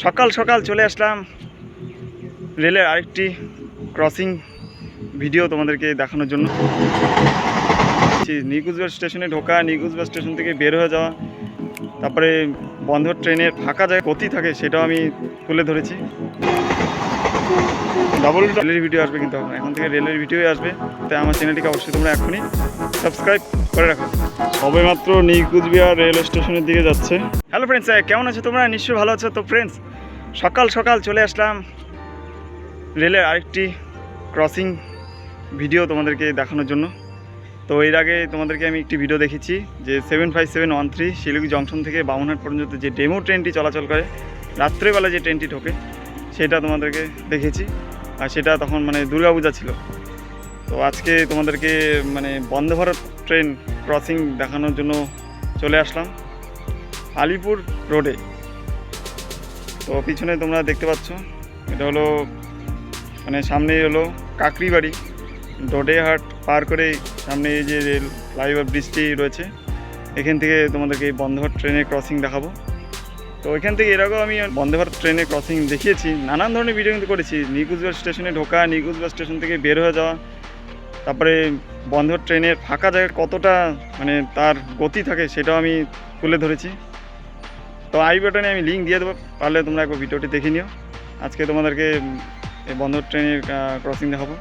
সকাল সকাল চলে আসলাম রেলের আরেকটি ক্রসিং ভিডিও তোমাদেরকে দেখানোর জন্য। নিকুজবাজার স্টেশনে ঢোকা নিকুজবাজার স্টেশন থেকে বের হয়ে যাওয়া, তারপরে বন্ধ ট্রেনের ফাঁকা যায় গতি থাকে সেটাও আমি তুলে ধরেছি। ডাবল রেলের ভিডিও আসবে কিন্তু এখন এখন থেকে রেলের ভিডিওই আসবে। তাই আমার চ্যানেলটিকে অবশ্যই তোমরা এখনই সাবস্ক্রাইব করে রাখো। সবে মাত্র নিউ কুচবিহার রেল স্টেশনের দিকে যাচ্ছে। হ্যালো ফ্রেন্ডস কেমন আছো তোমরা? নিশ্চয়ই ভালো আছো। তো ফ্রেন্ডস সকাল সকাল চলে আসলাম রেলের আরেকটি ক্রসিং ভিডিও তোমাদেরকে দেখানোর জন্য। তো এর আগে তোমাদেরকে আমি একটি ভিডিও দেখেছি যে seven five seven one three Siliguri junction থেকে বামুনহাট পর্যন্ত যে ডেমো ট্রেনটি চলাচল করে রাত্রেবেলা যে ট্রেনটি ঢোকে সেটা তোমাদেরকে দেখেছি। আর সেটা তখন মানে দুর্গাপূজা ছিল। তো আজকে তোমাদেরকে মানে বন্দে ভারত ট্রেন ক্রসিং দেখানোর জন্য চলে আসলাম আলিপুর রোডে তো পিছনে তোমরা দেখতে পাচ্ছ, এটা হলো মানে সামনে হলো কাকরিবাড়ি ডোডেহাট পার করে সামনে এই যে রেল, ফ্লাইওভার ব্রিজটি রয়েছে। এখান থেকে তোমাদেরকে এই ভারত ট্রেনের ক্রসিং দেখাবো। তো এখান থেকে এরকম আমি বন্দে ভারত ট্রেনে ক্রসিং দেখিয়েছি, নানান ধরনের ভিডিও কিন্তু করেছি। নিকুজবাজার স্টেশনে ঢোকা নিকুজবাজার স্টেশন থেকে বের হয়ে যাওয়া, তারপরে বন্ধ ট্রেনের ফাঁকা জায়গায় কতটা মানে তার গতি থাকে সেটাও আমি তুলে ধরেছি। তো আই বাটনে আমি লিঙ্ক দিয়ে দেবো, পারলে তোমরা একবার ভিডিওটি দেখে নিও। আজকে তোমাদেরকে এই বন্ধ ট্রেনের ক্রসিং দেখাবো।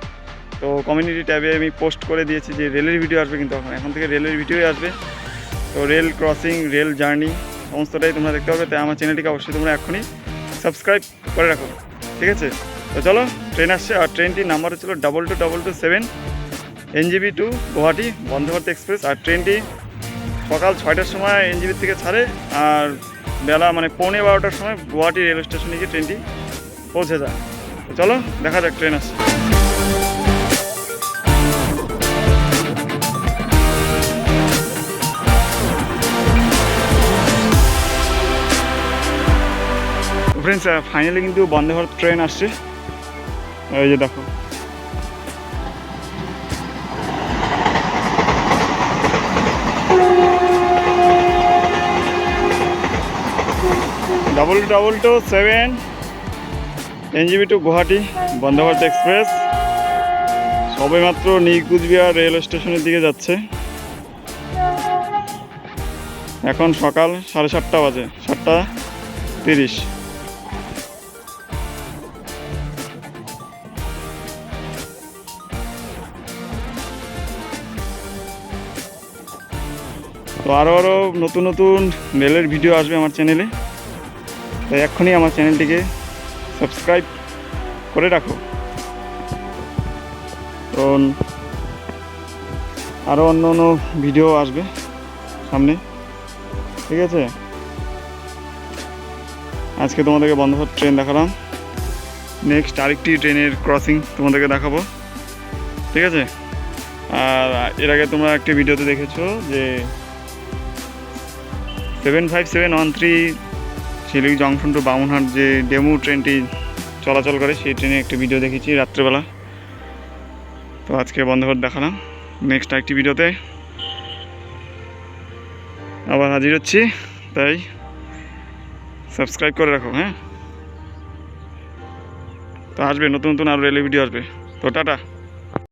তো কমিউনিটি ট্যাবে আমি পোস্ট করে দিয়েছি যে রেলের ভিডিও আসবে কিন্তু এখন এখন থেকে রেলের ভিডিওই আসবে। তো রেল ক্রসিং রেল জার্নি সমস্তটাই তোমরা দেখতে পাবে, তাই আমার চ্যানেলটিকে অবশ্যই তোমরা এখনই সাবস্ক্রাইব করে রাখো, ঠিক আছে? তো চলো ট্রেন আসছে, আর ট্রেনটির নাম্বার হচ্ছিল double two double two seven NGB to Guwahati Vande Bharat express আর ট্রেনটি সকাল ছয়টার সময় এনজিবি থেকে ছাড়ে, আর বেলা মানে পৌনে বারোটার সময় গুয়াহাটি রেল স্টেশনে গিয়ে ট্রেনটি পৌঁছে যায়। চলো, দেখা যাক ট্রেন আসছে। ফ্রেন্ডস ফাইনালি কিন্তু বন্দে ভারত ট্রেন আসছে। এই যে দেখো। Double double two seven NGB to Guwahati Vande Bharat express সবে মাত্র নিউ কুচবিহার রেল স্টেশনের দিকে যাচ্ছে। এখন সকাল সাড়ে সাতটা বাজে, সাতটা তিরিশ। তো আরও আরও নতুন নতুন রেলের ভিডিও আসবে আমার চ্যানেলে তো এক্ষুনি আমার চ্যানেলটিকে সাবস্ক্রাইব করে রাখো। তো আরও অন্য অন্য ভিডিও আসবে সামনে। ঠিক আছে? আজকে তোমাদেরকে বন্ধ ট্রেন দেখালাম। নেক্সট আরেকটি ট্রেনের ক্রসিং তোমাদেরকে দেখাবো। ঠিক আছে? আর এর আগে তোমরা একটি ভিডিওতে দেখেছ যে seven five seven one three Siliguri junction to Bamanhat যে ডেমু ট্রেনটি চলাচল করে, সেই ট্রেনে একটি ভিডিও দেখেছি রাত্রেবেলা। তো আজকে বন্ধ করে দেখালাম। নেক্সট আরেকটি ভিডিওতে আবার হাজির হচ্ছি, তাই সাবস্ক্রাইব করে রাখো হ্যাঁ? তো আসবে, নতুন নতুন আরও রেলের ভিডিও আসবে। তো টাটা।